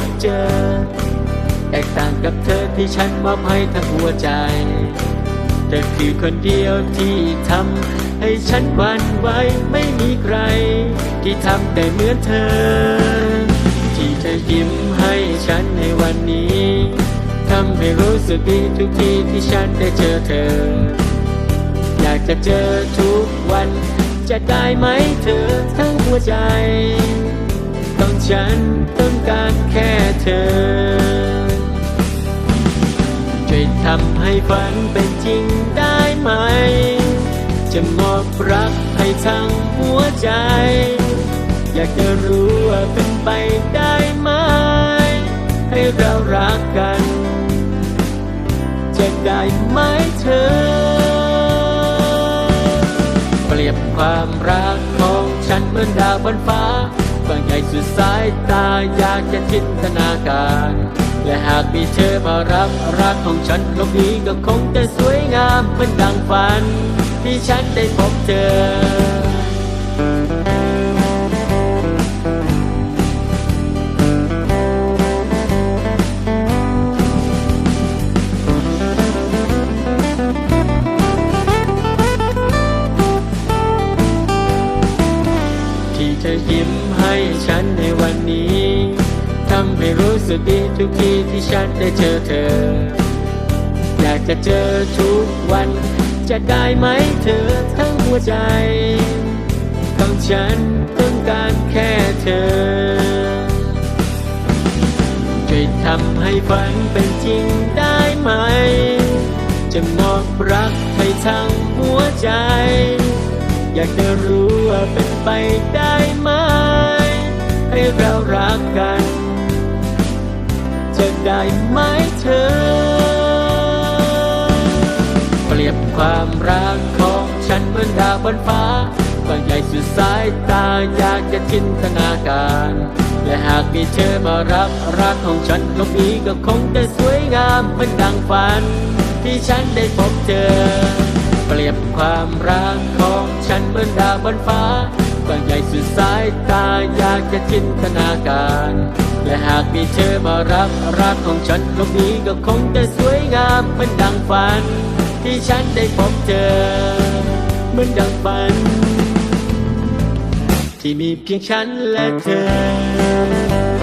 บเจอ แตกต่างกับเธอที่ฉันมอบให้ทั้งหัวใจ เธอคือคนเดียวที่ทำให้ฉันหวันไหวไม่มีใคร ที่ทำได้เหมือนเธอ ที่เธอยิ้มให้ฉันในวันนี้ทำให้รู้สึกดีทุกทีที่ฉันได้เจอเธอ อยากจะเจอทุกวันจะได้ไหมเธอทั้งหัวใจ ฉันต้องการแค่เธอช่วยทำให้ฝันเป็นจริงได้ไหม จะมอบรักให้ทั้งหัวใจ อยากจะรู้ว่าเป็นไปได้ไหม ให้เรารักกัน จะได้ไหมเธอ เปรียบความรักของฉันเหมือนดาวบนฟ้า บางใหญ่สุดสายตาอยากจะจินตนาการ และหากมีเธอมารับรักของฉันโลกนี้ก็คงจะสวยงามเหมือนดังฝัน ที่ฉันได้พบเธอที่เธอยิ้ม รู้สึกดีทุกทีที่ฉันได้เจอเธอ อยากจะเจอทุกวัน จะได้ไหมเธอทั้งหัวใจของฉันต้องการแค่เธอช่วยทำให้ฝันเป็นจริงได้ไหม จะมอบรักให้ทั้งหัวใจ อยากจะรู้ว่าเป็นไปได้ไหม ความรักของฉันเหมือนดาวบนฟ้าบางใหญ่สุดสายตาอยากจะจินตนาการ และหากมีเธอมารับรักของฉันโลกนี้ก็คงจะสวยงามเหมือนดังฝัน ที่ฉันได้พบเจอ เปรียบความรักของฉันเหมือนดาวบนฟ้ากว้างใหญ่สุดสายตาอยากจะจินตนาการ และหากมีเธอมารับรักของฉันโลกนี้ก็คงจะสวยงามเหมือนดังฝัน ที่ฉันได้พบเจอเหมือนดังฝัน ที่มีเพียงฉันและเธอ